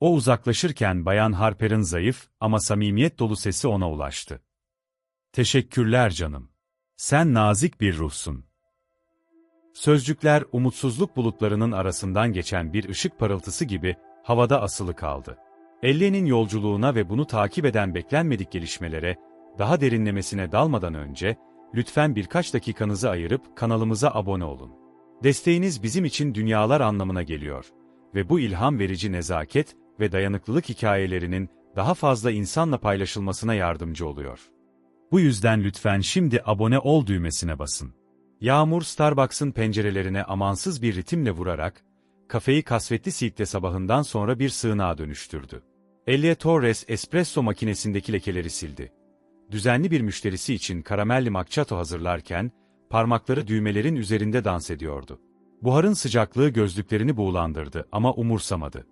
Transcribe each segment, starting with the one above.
O uzaklaşırken Bayan Harper'ın zayıf ama samimiyet dolu sesi ona ulaştı. Teşekkürler canım. Sen nazik bir ruhsun. Sözcükler umutsuzluk bulutlarının arasından geçen bir ışık parıltısı gibi havada asılı kaldı. Ellen'in yolculuğuna ve bunu takip eden beklenmedik gelişmelere, daha derinlemesine dalmadan önce, lütfen birkaç dakikanızı ayırıp kanalımıza abone olun. Desteğiniz bizim için dünyalar anlamına geliyor ve bu ilham verici nezaket ve dayanıklılık hikayelerinin daha fazla insanla paylaşılmasına yardımcı oluyor. Bu yüzden lütfen şimdi abone ol düğmesine basın. Yağmur Starbucks'ın pencerelerine amansız bir ritimle vurarak, kafeyi kasvetli silkte sabahından sonra bir sığınağa dönüştürdü. Elia Torres espresso makinesindeki lekeleri sildi. Düzenli bir müşterisi için karamelli macchiato hazırlarken, parmakları düğmelerin üzerinde dans ediyordu. Buharın sıcaklığı gözlüklerini buğulandırdı ama umursamadı.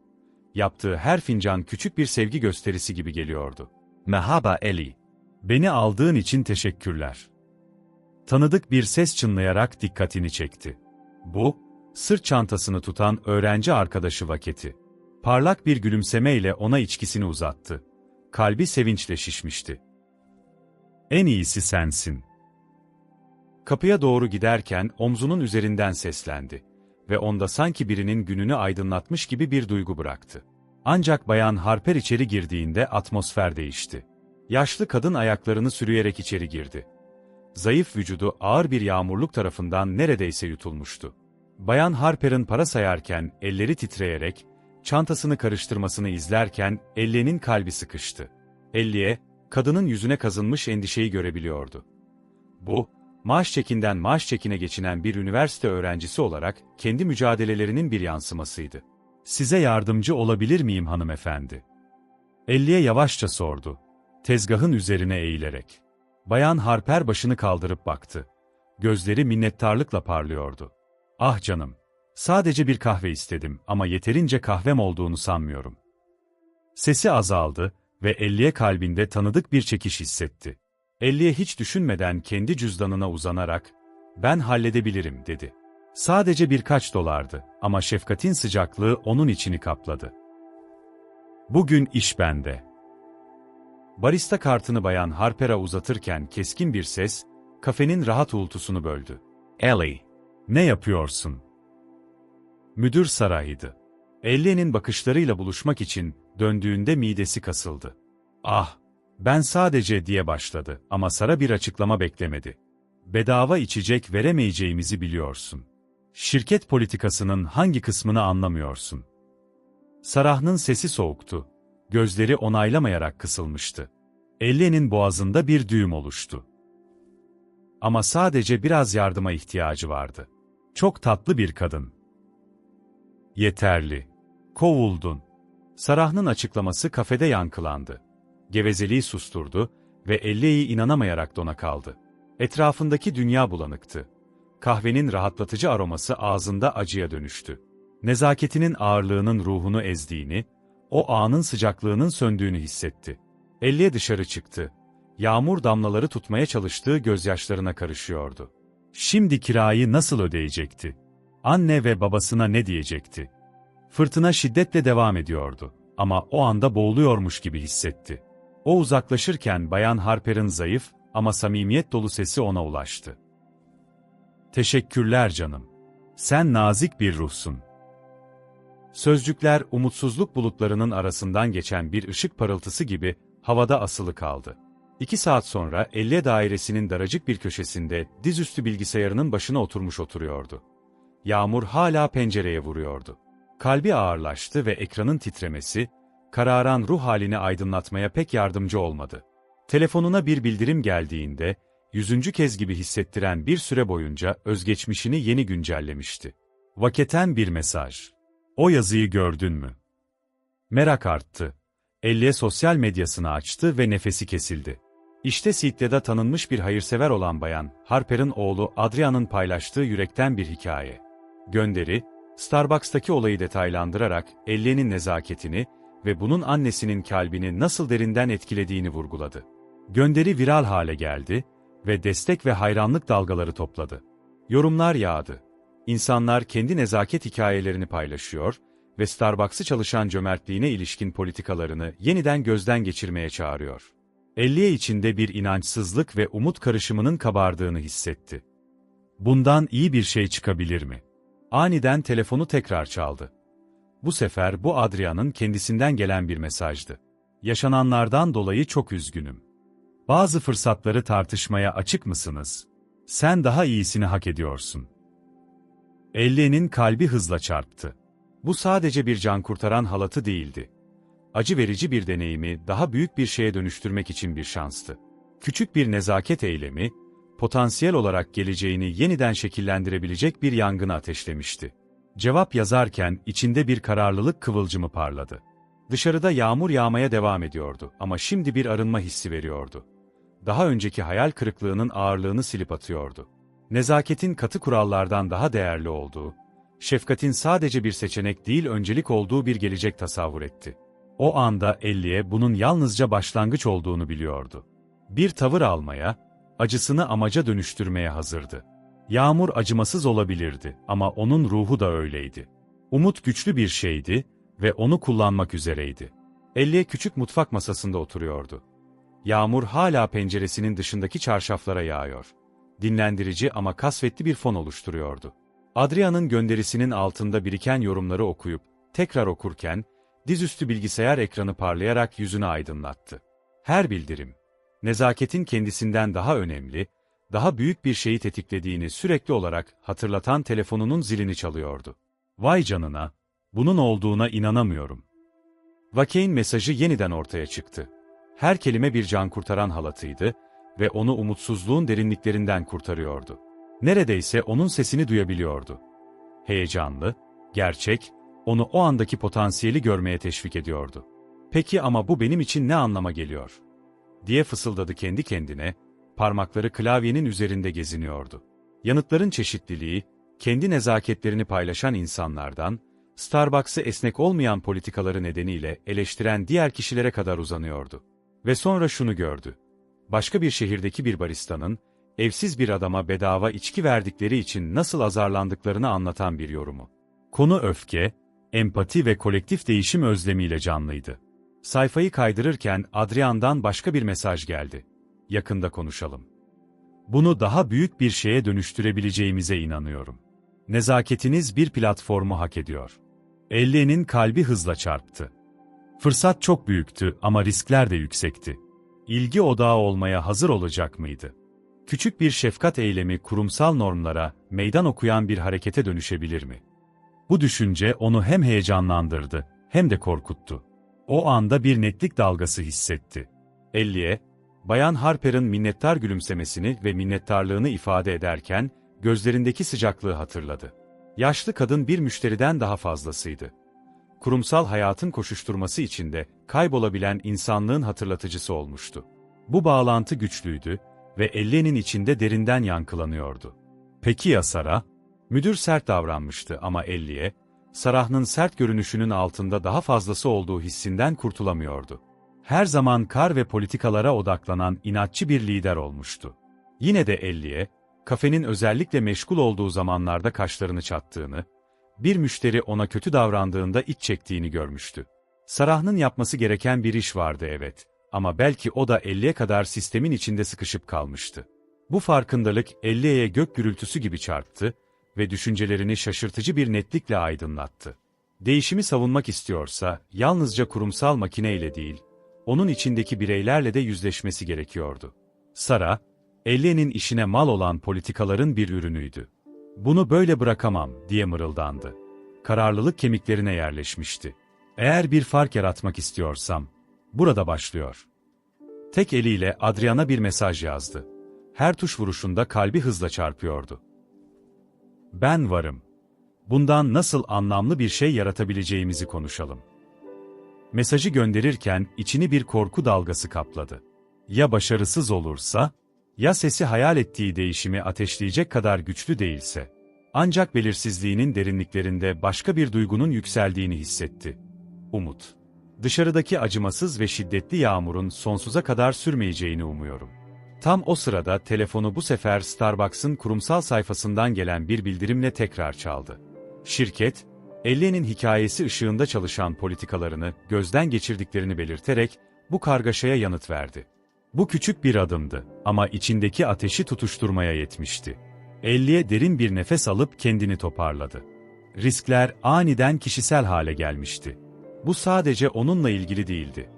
Yaptığı her fincan küçük bir sevgi gösterisi gibi geliyordu. Merhaba Eli. Beni aldığın için teşekkürler. Tanıdık bir ses çınlayarak dikkatini çekti. Bu, sırt çantasını tutan öğrenci arkadaşı Vaketi. Parlak bir gülümsemeyle ona içkisini uzattı. Kalbi sevinçle şişmişti. En iyisi sensin. Kapıya doğru giderken omzunun üzerinden seslendi ve onda sanki birinin gününü aydınlatmış gibi bir duygu bıraktı. Ancak Bayan Harper içeri girdiğinde atmosfer değişti. Yaşlı kadın ayaklarını sürüyerek içeri girdi. Zayıf vücudu ağır bir yağmurluk tarafından neredeyse yutulmuştu. Bayan Harper'ın para sayarken elleri titreyerek, çantasını karıştırmasını izlerken Ellie'nin kalbi sıkıştı. Ellie, kadının yüzüne kazınmış endişeyi görebiliyordu. Bu, maaş çekinden maaş çekine geçinen bir üniversite öğrencisi olarak kendi mücadelelerinin bir yansımasıydı. Size yardımcı olabilir miyim hanımefendi? Ellie yavaşça sordu. Tezgahın üzerine eğilerek. Bayan Harper başını kaldırıp baktı. Gözleri minnettarlıkla parlıyordu. Ah canım, sadece bir kahve istedim ama yeterince kahvem olduğunu sanmıyorum. Sesi azaldı ve Elliye kalbinde tanıdık bir çekiş hissetti. Elliye hiç düşünmeden kendi cüzdanına uzanarak, ben halledebilirim dedi. Sadece birkaç dolardı ama şefkatin sıcaklığı onun içini kapladı. Bugün iş bende. Barista kartını bayan Harper'a uzatırken keskin bir ses, kafenin rahat uğultusunu böldü. Ellie, ne yapıyorsun? Müdür sarayıydı. Ellie'nin bakışlarıyla buluşmak için döndüğünde midesi kasıldı. Ah, ben sadece diye başladı ama Sara bir açıklama beklemedi. Bedava içecek veremeyeceğimizi biliyorsun. Şirket politikasının hangi kısmını anlamıyorsun? Sarah'nın sesi soğuktu. Gözleri onaylamayarak kısılmıştı. Ellie'nin boğazında bir düğüm oluştu. Ama sadece biraz yardıma ihtiyacı vardı. Çok tatlı bir kadın. Yeterli. Kovuldun. Sarah'ın açıklaması kafede yankılandı. Gevezeliği susturdu ve Ellie'yi inanamayarak dona kaldı. Etrafındaki dünya bulanıktı. Kahvenin rahatlatıcı aroması ağzında acıya dönüştü. Nezaketinin ağırlığının ruhunu ezdiğini, o anın sıcaklığının söndüğünü hissetti. Elliye dışarı çıktı. Yağmur damlaları tutmaya çalıştığı gözyaşlarına karışıyordu. Şimdi kirayı nasıl ödeyecekti? Anne ve babasına ne diyecekti? Fırtına şiddetle devam ediyordu ama o anda boğuluyormuş gibi hissetti. O uzaklaşırken Bayan Harper'ın zayıf ama samimiyet dolu sesi ona ulaştı. Teşekkürler canım. Sen nazik bir ruhsun. Sözcükler umutsuzluk bulutlarının arasından geçen bir ışık parıltısı gibi havada asılı kaldı. İki saat sonra Elle dairesinin daracık bir köşesinde dizüstü bilgisayarının başına oturmuş oturuyordu. Yağmur hala pencereye vuruyordu. Kalbi ağırlaştı ve ekranın titremesi, kararan ruh halini aydınlatmaya pek yardımcı olmadı. Telefonuna bir bildirim geldiğinde, yüzüncü kez gibi hissettiren bir süre boyunca özgeçmişini yeni güncellemişti. Vaketen bir mesaj. O yazıyı gördün mü? Merak arttı. Elliye sosyal medyasını açtı ve nefesi kesildi. İşte Sidda'da tanınmış bir hayırsever olan bayan, Harper'ın oğlu Adrian'ın paylaştığı yürekten bir hikaye. Gönderi, Starbucks'taki olayı detaylandırarak Ellie'nin nezaketini ve bunun annesinin kalbini nasıl derinden etkilediğini vurguladı. Gönderi viral hale geldi ve destek ve hayranlık dalgaları topladı. Yorumlar yağdı. İnsanlar kendi nezaket hikayelerini paylaşıyor ve Starbucks'ı çalışan cömertliğine ilişkin politikalarını yeniden gözden geçirmeye çağırıyor. Elliye içinde bir inançsızlık ve umut karışımının kabardığını hissetti. Bundan iyi bir şey çıkabilir mi? Aniden telefonu tekrar çaldı. Bu sefer bu Adrian'ın kendisinden gelen bir mesajdı. Yaşananlardan dolayı çok üzgünüm. Bazı fırsatları tartışmaya açık mısınız? Sen daha iyisini hak ediyorsun. Elliye'nin kalbi hızla çarptı. Bu sadece bir can kurtaran halatı değildi. Acı verici bir deneyimi daha büyük bir şeye dönüştürmek için bir şanstı. Küçük bir nezaket eylemi, potansiyel olarak geleceğini yeniden şekillendirebilecek bir yangını ateşlemişti. Cevap yazarken içinde bir kararlılık kıvılcımı parladı. Dışarıda yağmur yağmaya devam ediyordu ama şimdi bir arınma hissi veriyordu. Daha önceki hayal kırıklığının ağırlığını silip atıyordu. Nezaketin katı kurallardan daha değerli olduğu, şefkatin sadece bir seçenek değil öncelik olduğu bir gelecek tasavvur etti. O anda Elliye bunun yalnızca başlangıç olduğunu biliyordu. Bir tavır almaya, acısını amaca dönüştürmeye hazırdı. Yağmur acımasız olabilirdi ama onun ruhu da öyleydi. Umut güçlü bir şeydi ve onu kullanmak üzereydi. Elliye küçük mutfak masasında oturuyordu. Yağmur hala penceresinin dışındaki çarşaflara yağıyor. Dinlendirici ama kasvetli bir fon oluşturuyordu. Adria'nın gönderisinin altında biriken yorumları okuyup, tekrar okurken, dizüstü bilgisayar ekranı parlayarak yüzünü aydınlattı. Her bildirim, nezaketin kendisinden daha önemli, daha büyük bir şeyi tetiklediğini sürekli olarak hatırlatan telefonunun zilini çalıyordu. Vay canına, bunun olduğuna inanamıyorum. Vakein mesajı yeniden ortaya çıktı. Her kelime bir can kurtaran halatıydı ve onu umutsuzluğun derinliklerinden kurtarıyordu. Neredeyse onun sesini duyabiliyordu. Heyecanlı, gerçek, onu o andaki potansiyeli görmeye teşvik ediyordu. Peki ama bu benim için ne anlama geliyor? diye fısıldadı kendi kendine, parmakları klavyenin üzerinde geziniyordu. Yanıtların çeşitliliği, kendi nezaketlerini paylaşan insanlardan, Starbucks'ı esnek olmayan politikaları nedeniyle eleştiren diğer kişilere kadar uzanıyordu. Ve sonra şunu gördü. Başka bir şehirdeki bir baristanın, evsiz bir adama bedava içki verdikleri için nasıl azarlandıklarını anlatan bir yorumu. Konu öfke, empati ve kolektif değişim özlemiyle canlıydı. Sayfayı kaydırırken Adrian'dan başka bir mesaj geldi. Yakında konuşalım. Bunu daha büyük bir şeye dönüştürebileceğimize inanıyorum. Nezaketiniz bir platformu hak ediyor. Elli'nin kalbi hızla çarptı. Fırsat çok büyüktü ama riskler de yüksekti. İlgi odağı olmaya hazır olacak mıydı? Küçük bir şefkat eylemi kurumsal normlara meydan okuyan bir harekete dönüşebilir mi? Bu düşünce onu hem heyecanlandırdı hem de korkuttu. O anda bir netlik dalgası hissetti. Elliye, Bayan Harper'ın minnettar gülümsemesini ve minnettarlığını ifade ederken, gözlerindeki sıcaklığı hatırladı. Yaşlı kadın bir müşteriden daha fazlasıydı. Kurumsal hayatın koşuşturması içinde kaybolabilen insanlığın hatırlatıcısı olmuştu. Bu bağlantı güçlüydü ve Ellie'nin içinde derinden yankılanıyordu. Peki ya Sara? Müdür sert davranmıştı ama Ellie, Sarah'ın sert görünüşünün altında daha fazlası olduğu hissinden kurtulamıyordu. Her zaman kar ve politikalara odaklanan inatçı bir lider olmuştu. Yine de Ellie'ye, kafenin özellikle meşgul olduğu zamanlarda kaşlarını çattığını, bir müşteri ona kötü davrandığında iç çektiğini görmüştü. Sarah'ın yapması gereken bir iş vardı evet, ama belki o da 50'ye kadar sistemin içinde sıkışıp kalmıştı. Bu farkındalık 50'ye gök gürültüsü gibi çarptı ve düşüncelerini şaşırtıcı bir netlikle aydınlattı. Değişimi savunmak istiyorsa, yalnızca kurumsal makineyle değil, onun içindeki bireylerle de yüzleşmesi gerekiyordu. Sara, Ellie'nin işine mal olan politikaların bir ürünüydü. Bunu böyle bırakamam, diye mırıldandı. Kararlılık kemiklerine yerleşmişti. Eğer bir fark yaratmak istiyorsam, burada başlıyor. Tek eliyle Adriana bir mesaj yazdı. Her tuş vuruşunda kalbi hızla çarpıyordu. Ben varım. Bundan nasıl anlamlı bir şey yaratabileceğimizi konuşalım. Mesajı gönderirken içini bir korku dalgası kapladı. Ya başarısız olursa? Ya sesi hayal ettiği değişimi ateşleyecek kadar güçlü değilse? Ancak belirsizliğinin derinliklerinde başka bir duygunun yükseldiğini hissetti. Umut. Dışarıdaki acımasız ve şiddetli yağmurun sonsuza kadar sürmeyeceğini umuyorum. Tam o sırada telefonu bu sefer Starbucks'ın kurumsal sayfasından gelen bir bildirimle tekrar çaldı. Şirket, Elliye'nin hikayesi ışığında çalışan politikalarını gözden geçirdiklerini belirterek bu kargaşaya yanıt verdi. Bu küçük bir adımdı ama içindeki ateşi tutuşturmaya yetmişti. Elliye derin bir nefes alıp kendini toparladı. Riskler aniden kişisel hale gelmişti. Bu sadece onunla ilgili değildi.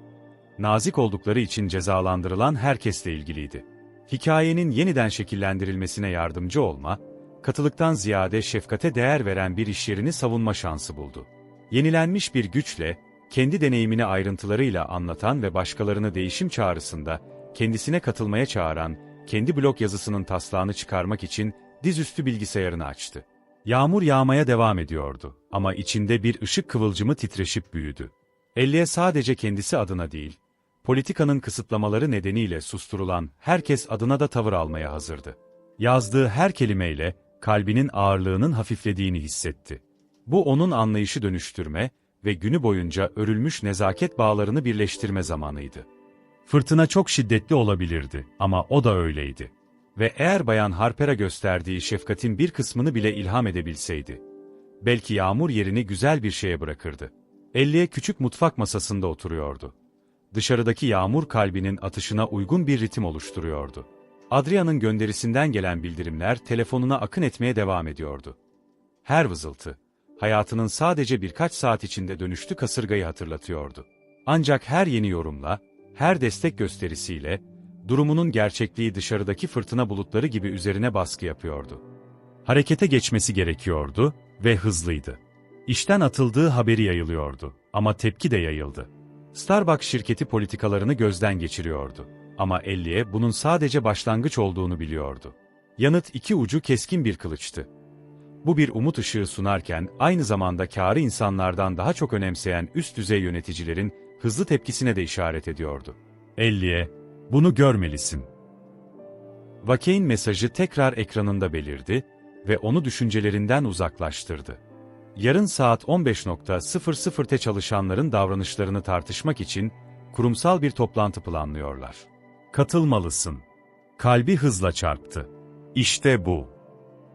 Nazik oldukları için cezalandırılan herkesle ilgiliydi. Hikayenin yeniden şekillendirilmesine yardımcı olma, katılıktan ziyade şefkate değer veren bir işyerini savunma şansı buldu. Yenilenmiş bir güçle, kendi deneyimini ayrıntılarıyla anlatan ve başkalarını değişim çağrısında, kendisine katılmaya çağıran, kendi blog yazısının taslağını çıkarmak için dizüstü bilgisayarını açtı. Yağmur yağmaya devam ediyordu ama içinde bir ışık kıvılcımı titreşip büyüdü. Elliye sadece kendisi adına değil, politikanın kısıtlamaları nedeniyle susturulan herkes adına da tavır almaya hazırdı. Yazdığı her kelimeyle kalbinin ağırlığının hafiflediğini hissetti. Bu onun anlayışı dönüştürme ve günü boyunca örülmüş nezaket bağlarını birleştirme zamanıydı. Fırtına çok şiddetli olabilirdi ama o da öyleydi. Ve eğer Bayan Harper'a gösterdiği şefkatin bir kısmını bile ilham edebilseydi, belki yağmur yerini güzel bir şeye bırakırdı. Elliye küçük mutfak masasında oturuyordu. Dışarıdaki yağmur kalbinin atışına uygun bir ritim oluşturuyordu. Adria'nın gönderisinden gelen bildirimler telefonuna akın etmeye devam ediyordu. Her vızıltı, hayatının sadece birkaç saat içinde dönüştü kasırgayı hatırlatıyordu. Ancak her yeni yorumla, her destek gösterisiyle, durumunun gerçekliği dışarıdaki fırtına bulutları gibi üzerine baskı yapıyordu. Harekete geçmesi gerekiyordu ve hızlıydı. İşten atıldığı haberi yayılıyordu ama tepki de yayıldı. Starbucks şirketi politikalarını gözden geçiriyordu. Ama Elliye bunun sadece başlangıç olduğunu biliyordu. Yanıt iki ucu keskin bir kılıçtı. Bu bir umut ışığı sunarken aynı zamanda kârı insanlardan daha çok önemseyen üst düzey yöneticilerin hızlı tepkisine de işaret ediyordu. Elliye, bunu görmelisin. Vakein mesajı tekrar ekranında belirdi ve onu düşüncelerinden uzaklaştırdı. Yarın saat 15.00'te çalışanların davranışlarını tartışmak için kurumsal bir toplantı planlıyorlar. Katılmalısın. Kalbi hızla çarptı. İşte bu.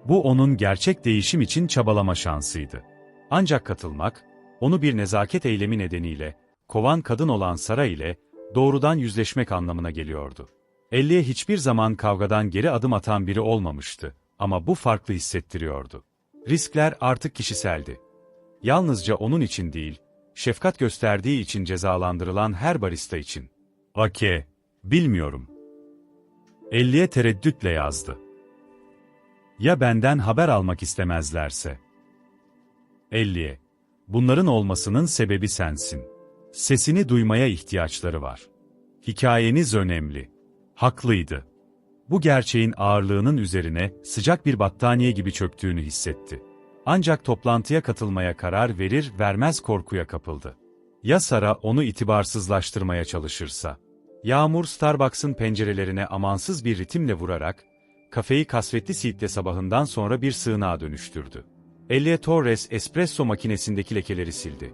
Bu onun gerçek değişim için çabalama şansıydı. Ancak katılmak, onu bir nezaket eylemi nedeniyle, kovan kadın olan Sara ile doğrudan yüzleşmek anlamına geliyordu. Elliye hiçbir zaman kavgadan geri adım atan biri olmamıştı ama bu farklı hissettiriyordu. Riskler artık kişiseldi. Yalnızca onun için değil, şefkat gösterdiği için cezalandırılan her barista için. Ake, bilmiyorum. Elliye tereddütle yazdı. Ya benden haber almak istemezlerse? Elliye, bunların olmasının sebebi sensin. Sesini duymaya ihtiyaçları var. Hikayeniz önemli. Haklıydı. Bu gerçeğin ağırlığının üzerine sıcak bir battaniye gibi çöktüğünü hissetti. Ancak toplantıya katılmaya karar verir vermez korkuya kapıldı. Ya Sara onu itibarsızlaştırmaya çalışırsa? Yağmur Starbucks'ın pencerelerine amansız bir ritimle vurarak, kafeyi kasvetli siitle sabahından sonra bir sığınağa dönüştürdü. Elia Torres espresso makinesindeki lekeleri sildi.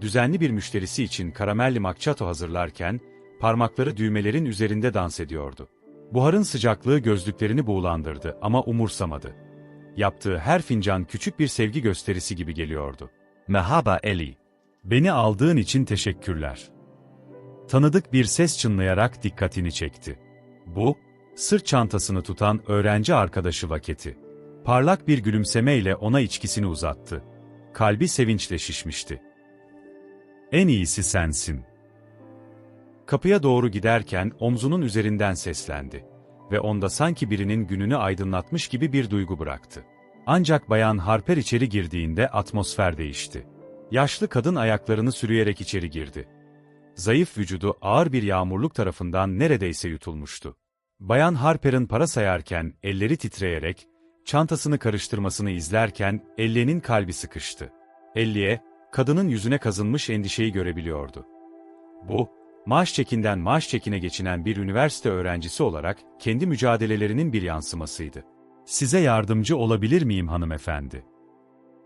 Düzenli bir müşterisi için karamelli macchiato hazırlarken, parmakları düğmelerin üzerinde dans ediyordu. Buharın sıcaklığı gözlüklerini buğulandırdı ama umursamadı. Yaptığı her fincan küçük bir sevgi gösterisi gibi geliyordu. Merhaba Eli. Beni aldığın için teşekkürler. Tanıdık bir ses çınlayarak dikkatini çekti. Bu, sırt çantasını tutan öğrenci arkadaşı Vaketi. Parlak bir gülümsemeyle ona içkisini uzattı. Kalbi sevinçle şişmişti. En iyisi sensin. Kapıya doğru giderken omzunun üzerinden seslendi ve onda sanki birinin gününü aydınlatmış gibi bir duygu bıraktı. Ancak Bayan Harper içeri girdiğinde atmosfer değişti. Yaşlı kadın ayaklarını sürüyerek içeri girdi. Zayıf vücudu ağır bir yağmurluk tarafından neredeyse yutulmuştu. Bayan Harper'ın para sayarken elleri titreyerek, çantasını karıştırmasını izlerken Ellie'nin kalbi sıkıştı. Ellie, kadının yüzüne kazınmış endişeyi görebiliyordu. Bu, maaş çekinden maaş çekine geçinen bir üniversite öğrencisi olarak kendi mücadelelerinin bir yansımasıydı. Size yardımcı olabilir miyim hanımefendi?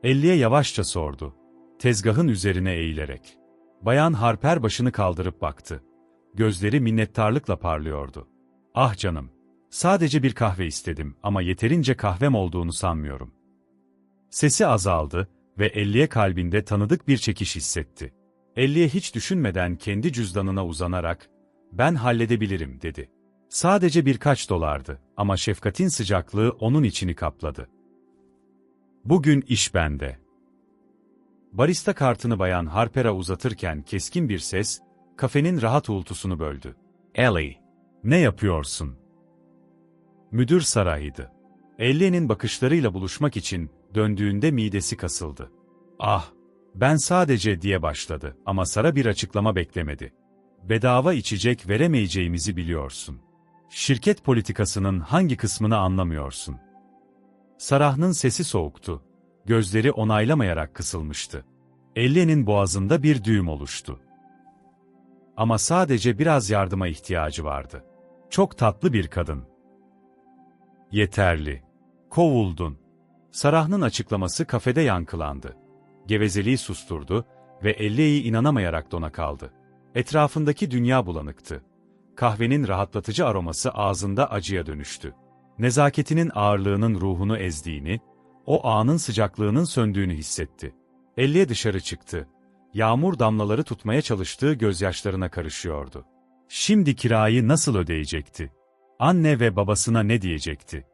Elliye yavaşça sordu. Tezgahın üzerine eğilerek. Bayan Harper başını kaldırıp baktı. Gözleri minnettarlıkla parlıyordu. Ah canım, sadece bir kahve istedim ama yeterince kahvem olduğunu sanmıyorum. Sesi azaldı, ve Elliye kalbinde tanıdık bir çekiş hissetti. Elliye hiç düşünmeden kendi cüzdanına uzanarak, ben halledebilirim dedi. Sadece birkaç dolardı ama şefkatin sıcaklığı onun içini kapladı. Bugün iş bende. Barista kartını bayan Harper'a uzatırken keskin bir ses, kafenin rahat uğultusunu böldü. Ellie, ne yapıyorsun? Müdür sarayıydı. Ellie'nin bakışlarıyla buluşmak için döndüğünde midesi kasıldı. Ah, ben sadece diye başladı ama Sara bir açıklama beklemedi. Bedava içecek veremeyeceğimizi biliyorsun. Şirket politikasının hangi kısmını anlamıyorsun? Sarah'nın sesi soğuktu. Gözleri onaylamayarak kısılmıştı. Ellie'nin boğazında bir düğüm oluştu. Ama sadece biraz yardıma ihtiyacı vardı. Çok tatlı bir kadın. Yeterli. Kovuldun. Sarah'ın açıklaması kafede yankılandı. Gevezeliği susturdu ve Ellie'yi inanamayarak dona kaldı. Etrafındaki dünya bulanıktı. Kahvenin rahatlatıcı aroması ağzında acıya dönüştü. Nezaketinin ağırlığının ruhunu ezdiğini, o anın sıcaklığının söndüğünü hissetti. Elliye dışarı çıktı. Yağmur damlaları tutmaya çalıştığı gözyaşlarına karışıyordu. Şimdi kirayı nasıl ödeyecekti? Anne ve babasına ne diyecekti?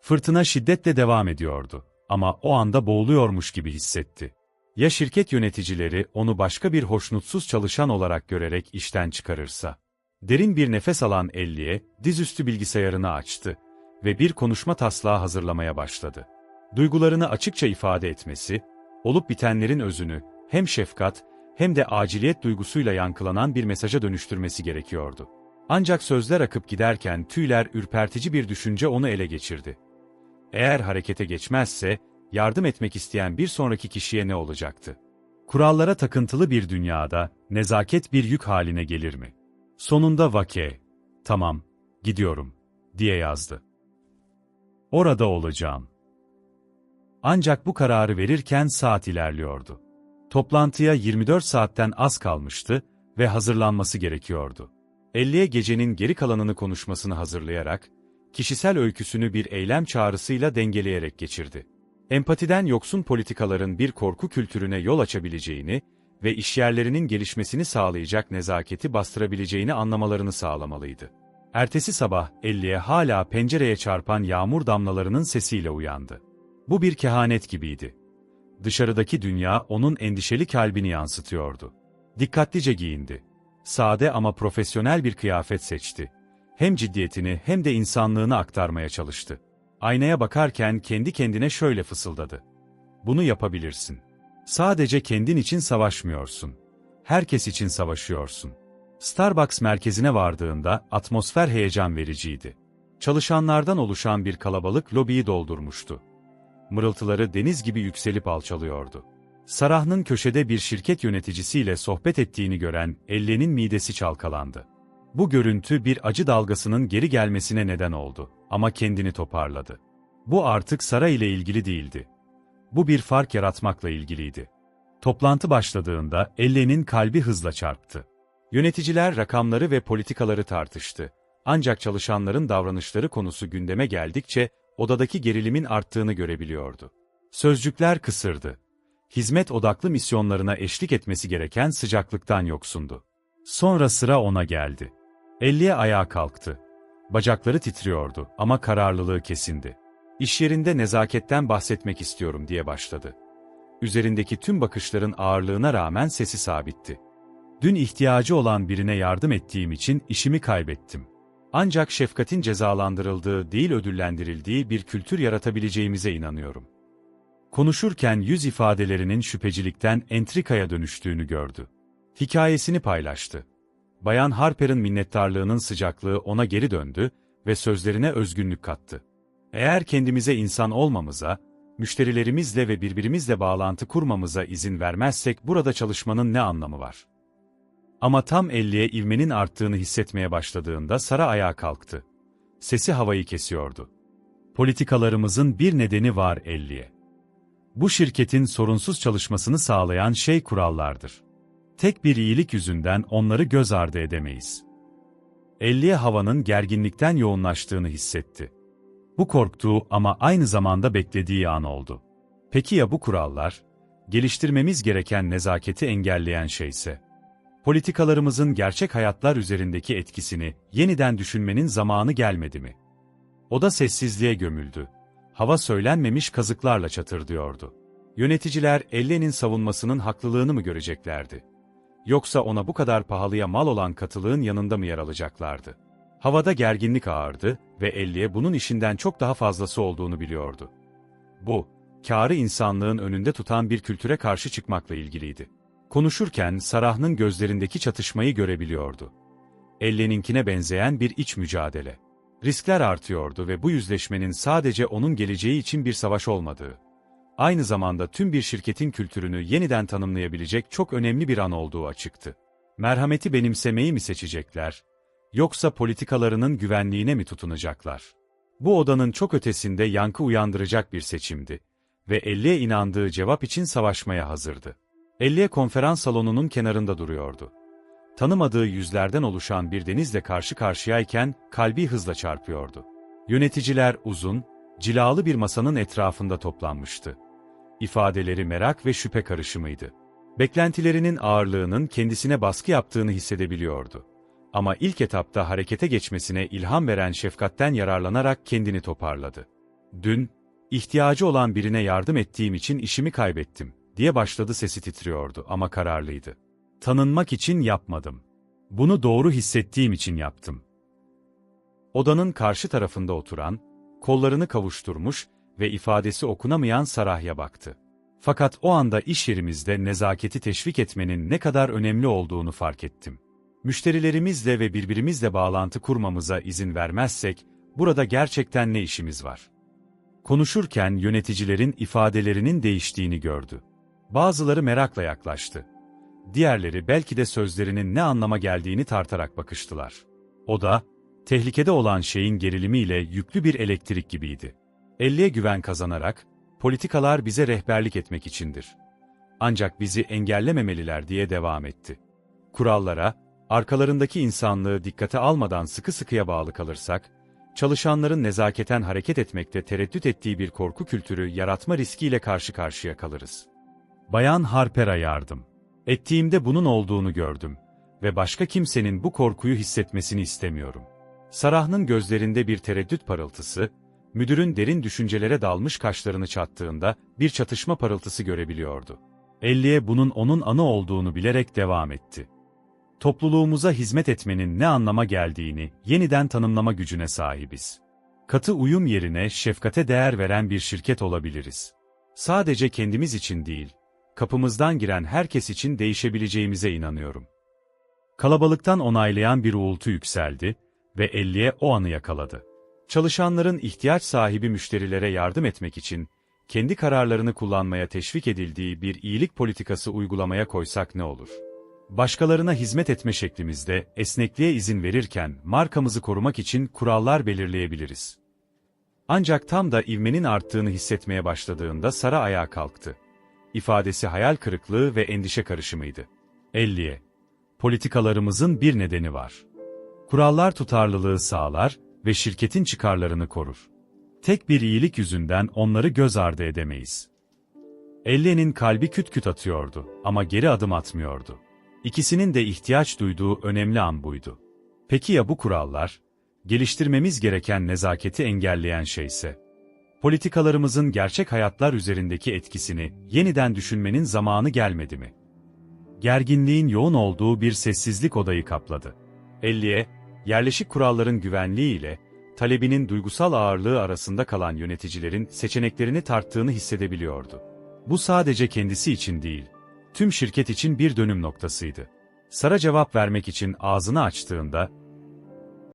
Fırtına şiddetle devam ediyordu ama o anda boğuluyormuş gibi hissetti. Ya şirket yöneticileri onu başka bir hoşnutsuz çalışan olarak görerek işten çıkarırsa? Derin bir nefes alan Elliye, dizüstü bilgisayarını açtı ve bir konuşma taslağı hazırlamaya başladı. Duygularını açıkça ifade etmesi, olup bitenlerin özünü hem şefkat hem de aciliyet duygusuyla yankılanan bir mesaja dönüştürmesi gerekiyordu. Ancak sözler akıp giderken tüyler ürpertici bir düşünce onu ele geçirdi. Eğer harekete geçmezse, yardım etmek isteyen bir sonraki kişiye ne olacaktı? Kurallara takıntılı bir dünyada, nezaket bir yük haline gelir mi? Sonunda Vake, tamam, gidiyorum, diye yazdı. Orada olacağım. Ancak bu kararı verirken saat ilerliyordu. Toplantıya 24 saatten az kalmıştı ve hazırlanması gerekiyordu. 50'ye gecenin geri kalanını konuşmasını hazırlayarak, kişisel öyküsünü bir eylem çağrısıyla dengeleyerek geçirdi. Empatiden yoksun politikaların bir korku kültürüne yol açabileceğini ve işyerlerinin gelişmesini sağlayacak nezaketi bastırabileceğini anlamalarını sağlamalıydı. Ertesi sabah 50'ye hala pencereye çarpan yağmur damlalarının sesiyle uyandı. Bu bir kehanet gibiydi. Dışarıdaki dünya onun endişeli kalbini yansıtıyordu. Dikkatlice giyindi. Sade ama profesyonel bir kıyafet seçti. Hem ciddiyetini hem de insanlığını aktarmaya çalıştı. Aynaya bakarken kendi kendine şöyle fısıldadı. Bunu yapabilirsin. Sadece kendin için savaşmıyorsun. Herkes için savaşıyorsun. Starbucks merkezine vardığında atmosfer heyecan vericiydi. Çalışanlardan oluşan bir kalabalık lobiyi doldurmuştu. Mırıltıları deniz gibi yükselip alçalıyordu. Sarah'ın köşede bir şirket yöneticisiyle sohbet ettiğini gören Ellen'in midesi çalkalandı. Bu görüntü bir acı dalgasının geri gelmesine neden oldu ama kendini toparladı. Bu artık saray ile ilgili değildi. Bu bir fark yaratmakla ilgiliydi. Toplantı başladığında Ellen'in kalbi hızla çarptı. Yöneticiler rakamları ve politikaları tartıştı. Ancak çalışanların davranışları konusu gündeme geldikçe odadaki gerilimin arttığını görebiliyordu. Sözcükler kısırdı. Hizmet odaklı misyonlarına eşlik etmesi gereken sıcaklıktan yoksundu. Sonra sıra ona geldi. Elliye ayağa kalktı. Bacakları titriyordu ama kararlılığı kesindi. İş yerinde nezaketten bahsetmek istiyorum diye başladı. Üzerindeki tüm bakışların ağırlığına rağmen sesi sabitti. Dün ihtiyacı olan birine yardım ettiğim için işimi kaybettim. Ancak şefkatin cezalandırıldığı değil ödüllendirildiği bir kültür yaratabileceğimize inanıyorum. Konuşurken yüz ifadelerinin şüphecilikten entrikaya dönüştüğünü gördü. Hikayesini paylaştı. Bayan Harper'ın minnettarlığının sıcaklığı ona geri döndü ve sözlerine özgünlük kattı. Eğer kendimize insan olmamıza, müşterilerimizle ve birbirimizle bağlantı kurmamıza izin vermezsek burada çalışmanın ne anlamı var? Ama tam elliye ivmenin arttığını hissetmeye başladığında Sara ayağa kalktı. Sesi havayı kesiyordu. Politikalarımızın bir nedeni var elliye. Bu şirketin sorunsuz çalışmasını sağlayan şey kurallardır. Tek bir iyilik yüzünden onları göz ardı edemeyiz. Elliye havanın gerginlikten yoğunlaştığını hissetti. Bu korktuğu ama aynı zamanda beklediği an oldu. Peki ya bu kurallar? geliştirmemiz gereken nezaketi engelleyen şeyse, politikalarımızın gerçek hayatlar üzerindeki etkisini yeniden düşünmenin zamanı gelmedi mi? O da sessizliğe gömüldü. Hava söylenmemiş kazıklarla çatırdıyordu. Yöneticiler Ellen'in savunmasının haklılığını mı göreceklerdi? Yoksa ona bu kadar pahalıya mal olan katılığın yanında mı yer alacaklardı? Havada gerginlik ağırdı ve Elliye bunun işinden çok daha fazlası olduğunu biliyordu. Bu, kârı insanlığın önünde tutan bir kültüre karşı çıkmakla ilgiliydi. Konuşurken Sarah'ın gözlerindeki çatışmayı görebiliyordu. Ellen'inkine benzeyen bir iç mücadele. Riskler artıyordu ve bu yüzleşmenin sadece onun geleceği için bir savaş olmadığı, aynı zamanda tüm bir şirketin kültürünü yeniden tanımlayabilecek çok önemli bir an olduğu açıktı. Merhameti benimsemeyi mi seçecekler, yoksa politikalarının güvenliğine mi tutunacaklar? Bu odanın çok ötesinde yankı uyandıracak bir seçimdi ve Elli'ye inandığı cevap için savaşmaya hazırdı. Elliye konferans salonunun kenarında duruyordu. Tanımadığı yüzlerden oluşan bir denizle karşı karşıyayken kalbi hızla çarpıyordu. Yöneticiler uzun, cilalı bir masanın etrafında toplanmıştı. İfadeleri merak ve şüphe karışımıydı. Beklentilerinin ağırlığının kendisine baskı yaptığını hissedebiliyordu. Ama ilk etapta harekete geçmesine ilham veren şefkatten yararlanarak kendini toparladı. Dün, ihtiyacı olan birine yardım ettiğim için işimi kaybettim, diye başladı sesi titriyordu ama kararlıydı. Tanınmak için yapmadım. Bunu doğru hissettiğim için yaptım. Odanın karşı tarafında oturan, kollarını kavuşturmuş ve ifadesi okunamayan Sarah'ya baktı. Fakat o anda iş yerimizde nezaketi teşvik etmenin ne kadar önemli olduğunu fark ettim. Müşterilerimizle ve birbirimizle bağlantı kurmamıza izin vermezsek, burada gerçekten ne işimiz var? Konuşurken yöneticilerin ifadelerinin değiştiğini gördü. Bazıları merakla yaklaştı. Diğerleri belki de sözlerinin ne anlama geldiğini tartarak bakıştılar. O da, tehlikede olan şeyin gerilimiyle yüklü bir elektrik gibiydi. Elliye güven kazanarak, politikalar bize rehberlik etmek içindir. Ancak bizi engellememeliler diye devam etti. Kurallara, arkalarındaki insanlığı dikkate almadan sıkı sıkıya bağlı kalırsak, çalışanların nezaketen hareket etmekte tereddüt ettiği bir korku kültürü yaratma riskiyle karşı karşıya kalırız. Bayan Harper'a yardım. Ettiğimde bunun olduğunu gördüm ve başka kimsenin bu korkuyu hissetmesini istemiyorum. Sarah'ın gözlerinde bir tereddüt parıltısı, müdürün derin düşüncelere dalmış kaşlarını çattığında bir çatışma parıltısı görebiliyordu. Elliye bunun onun anı olduğunu bilerek devam etti. Topluluğumuza hizmet etmenin ne anlama geldiğini yeniden tanımlama gücüne sahibiz. Katı uyum yerine şefkate değer veren bir şirket olabiliriz. Sadece kendimiz için değil, kapımızdan giren herkes için değişebileceğimize inanıyorum. Kalabalıktan onaylayan bir uğultu yükseldi ve Elliye o anı yakaladı. Çalışanların ihtiyaç sahibi müşterilere yardım etmek için kendi kararlarını kullanmaya teşvik edildiği bir iyilik politikası uygulamaya koysak ne olur? Başkalarına hizmet etme şeklimizde esnekliğe izin verirken markamızı korumak için kurallar belirleyebiliriz. Ancak tam da ivmenin arttığını hissetmeye başladığında Sara ayağa kalktı. İfadesi hayal kırıklığı ve endişe karışımıydı. 50'ye. Politikalarımızın bir nedeni var. Kurallar tutarlılığı sağlar ve şirketin çıkarlarını korur. Tek bir iyilik yüzünden onları göz ardı edemeyiz. Ellen'in kalbi küt küt atıyordu ama geri adım atmıyordu. İkisinin de ihtiyaç duyduğu önemli an buydu. Peki ya bu kurallar? Geliştirmemiz gereken nezaketi engelleyen şeyse? Politikalarımızın gerçek hayatlar üzerindeki etkisini yeniden düşünmenin zamanı gelmedi mi? Gerginliğin yoğun olduğu bir sessizlik odayı kapladı. Elliye, yerleşik kuralların güvenliği ile talebinin duygusal ağırlığı arasında kalan yöneticilerin seçeneklerini tarttığını hissedebiliyordu. Bu sadece kendisi için değil, tüm şirket için bir dönüm noktasıydı. Sara cevap vermek için ağzını açtığında